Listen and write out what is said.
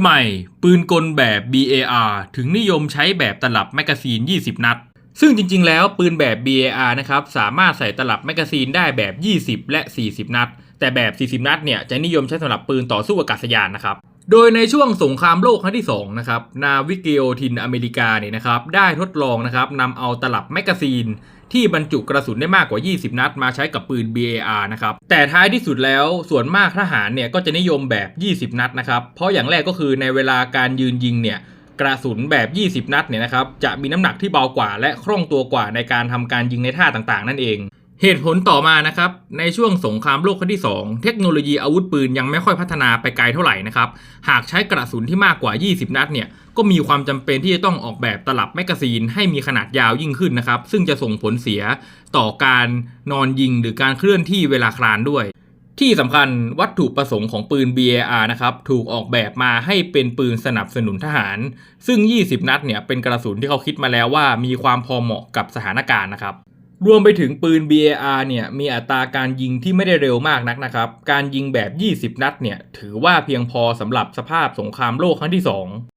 ทำไมปืนกลแบบ BAR ถึงนิยมใช้แบบตลับแมกกาซีน 20 นัด ซึ่งจริงๆ แล้วปืนแบบ BAR นะครับสามารถใส่ตลับแมกกาซีนได้แบบ 20 และ 40 นัด แต่แบบ 40 นัดเนี่ยจะนิยมใช้สำหรับปืนต่อสู้อากาศยานนะครับ โดยในช่วงสงครามโลกครั้งที่2นะครับนาวิกโยธินอเมริกาเนี่ยนะครับได้ทดลองนะครับนำเอาตลับแมกกาซีน ที่บรรจุกระสุนได้มากกว่า 20 นัด มาใช้กับปืน BAR นะครับแต่ท้ายที่สุดแล้วส่วนมากทหารเนี่ยก็จะนิยมแบบ 20 นัดนะครับเพราะอย่างแรกก็คือในเวลาการยืนยิงเนี่ยกระสุนแบบ 20 นัดเนี่ยนะครับจะมีน้ำหนักที่เบากว่า และคล่องตัวกว่าในการทำการยิงในท่าต่างๆ นั่นเอง เหตุผลต่อมานะครับในช่วงสงครามโลกครั้งที่ 2 เทคโนโลยีอาวุธปืนยังไม่ค่อยพัฒนาไปไกลเท่าไหร่นะครับหากใช้กระสุนที่มากกว่า 20 นัดเนี่ยก็มีความจำเป็นที่จะต้องออกแบบตลับแมกกาซีนให้มีขนาดยาวยิ่งขึ้นนะครับซึ่งจะส่งผลเสียต่อการนอนยิงหรือการเคลื่อนที่เวลาคลานด้วย ที่สำคัญวัตถุประสงค์ของปืน BAR นะครับถูกออกแบบมาให้เป็นปืนสนับสนุนทหาร ซึ่ง 20 นัดเนี่ยเป็นกระสุนที่เขาคิดมาแล้วว่ามีความพอเหมาะกับสถานการณ์นะครับ รวมไปถึงปืน BAR เนี่ยมีอัตราการยิงที่ไม่ได้เร็วมากนักนะครับ การยิงแบบ 20 นัดเนี่ยถือว่าเพียงพอสำหรับสภาพสงครามโลกครั้งที่ 2